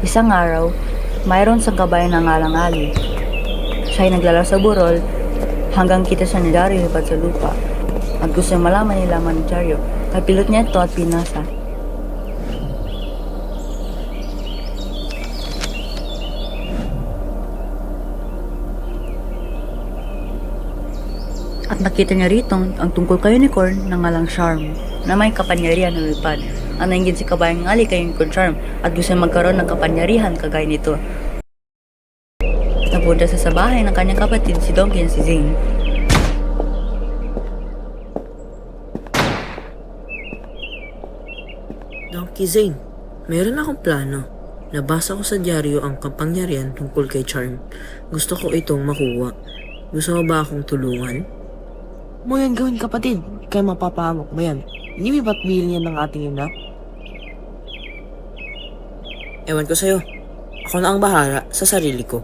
Isang araw, mayroon sa kabayan ng alang ali. Siya ay naglalaro sa burol hanggang kita siya ni Dario lipat sa lupa. At gusto malaman ni laman ni Dario. Kapilot niya ito at pinasa. At nakita niya rito ang tungkol kay Unicorn na ngalang Charm na may kapangyarihan na lupad. Ang nainggit si kabayang ngali kay Unicorn Charm at gusto niya magkaroon ng kapangyarihan kagaya nito. Napunta sa sa bahay ng kanyang kapatid si Donkey at si Zane. Donkey Zane, meron akong plano. Nabasa ko sa dyaryo ang kapangyarihan tungkol kay Charm. Gusto ko itong makuha. Gusto mo ba akong tulungan? Mo yan gawin kapatid, kaya mapapahamok mo yan. Hindi mo ba't bilhin yan ng ating ina? Ewan ko sa'yo. Ako na ang bahala sa sarili ko.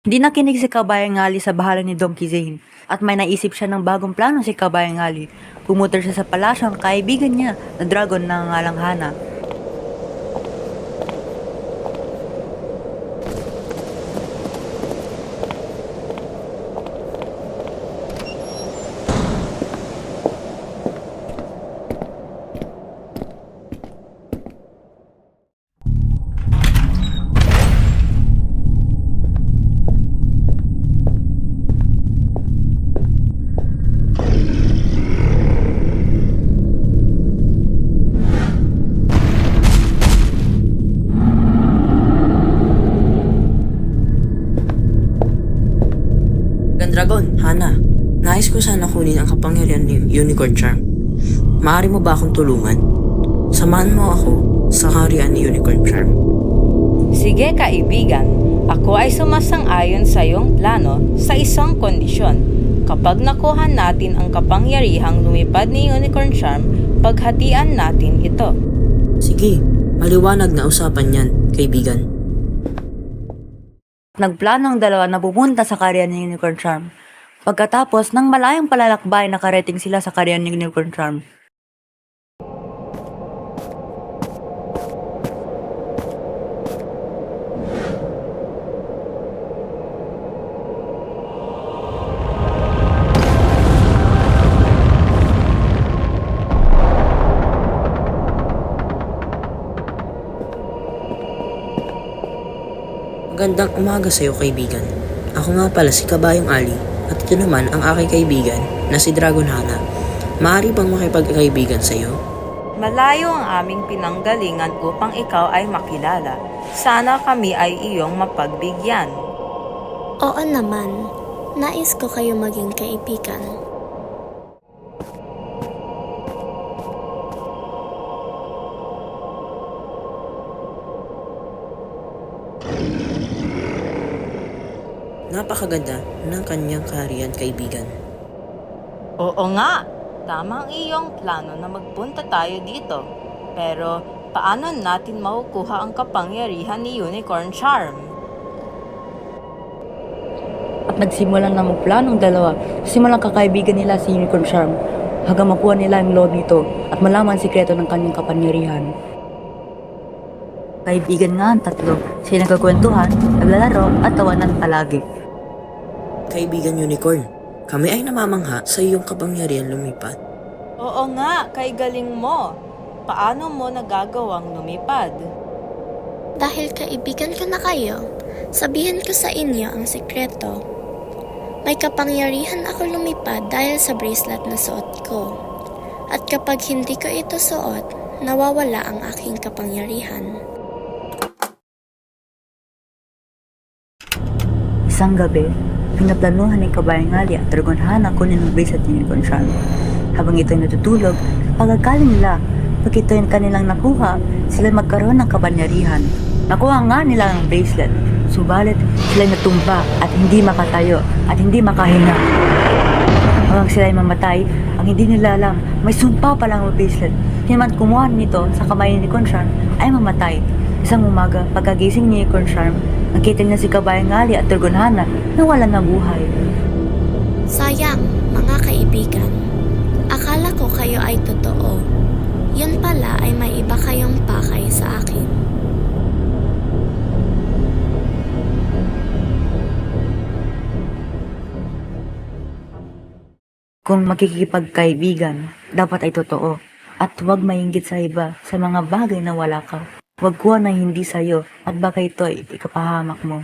Hindi nakinig si Kabayang Ngali sa bahala ni Donkey Zane at may naisip siya ng bagong plano si Kabayang Ngali. Pumutor siya sa palasyo ang kaibigan niya na dragon na ngalang Hana. Gandragon, Hana, nais ko sana kunin ang kapangyarihan ni Unicorn Charm. Maaari mo ba akong tulungan? Samahan mo ako sa kaharian ni Unicorn Charm. Sige kaibigan, ako ay sumasang-ayon sa iyong plano sa isang kondisyon. Kapag nakuha natin ang kapangyarihang lumipad ni Unicorn Charm, paghatian natin ito. Sige, maliwanag na usapan yan, kaibigan. Nagplano ang dalawa na pupunta sa karyan ni Unicorn Charm. Pagkatapos ng malayang palalakbay nakarating sila sa karyan ni Unicorn Charm. Magandang umaga sa iyo, kaibigan. Ako nga pala si Kabayong Ali at ito naman ang aking kaibigan na si Dragon Hana. Maaari bang makipagkaibigan sa iyo? Malayo ang aming pinanggalingan upang ikaw ay makilala. Sana kami ay iyong mapagbigyan. Oo naman. Nais ko kayo maging kaibigan. Napakaganda ng kanyang kaharian, kaibigan. Oo nga, tama ang iyong plano na magpunta tayo dito. Pero paano natin makukuha ang kapangyarihan ni Unicorn Charm? At nagsimulan na magplano ang dalawa. Simulang kakaibigan nila si Unicorn Charm hanggang makuha nila ang loob nito at malaman ang sikreto ng kanyang kapangyarihan. Kaibigan nga ang tatlo. Sila nagkakwentuhan, naglalaro at tawanan palagi. Kaibigan Unicorn, kami ay namamangha sa iyong kapangyarihan lumipad. Oo nga, kay galing mo. Paano mo nagagawang lumipad? Dahil kaibigan ko na kayo, sabihin ko sa inyo ang sekreto. May kapangyarihan ako lumipad dahil sa bracelet na suot ko. At kapag hindi ko ito suot, nawawala ang aking kapangyarihan. Isang gabi, pinaplanuhan ni Kabayang Ali at Dragon Hana kunin ang bracelet ni Charm. Habang ito'y natutulog, pagkakali nila, pag ito'y kanilang nakuha, sila magkaroon ng kapangyarihan. Nakuha nga nila ang bracelet, subalit sila natumba at hindi makatayo at hindi makahinga. Hanggang sila ay mamatay, ang hindi nila alam, may sumpa pa lang ang bracelet. Kinaman kumuha nito sa kamay ni Concharm ay mamatay. Isang umaga, pagkagising ni Concharm, Nakita niya si Kabayang Ali at Turgonhana na wala na buhay. Sayang, mga kaibigan. Akala ko kayo ay totoo. Yan pala ay may iba kayong pakay sa akin. Kung magkikipagkaibigan, dapat ay totoo at huwag maingit sa iba sa mga bagay na wala ka. Huwag kuha na hindi sa'yo at baka ito ay ikapahamak mo.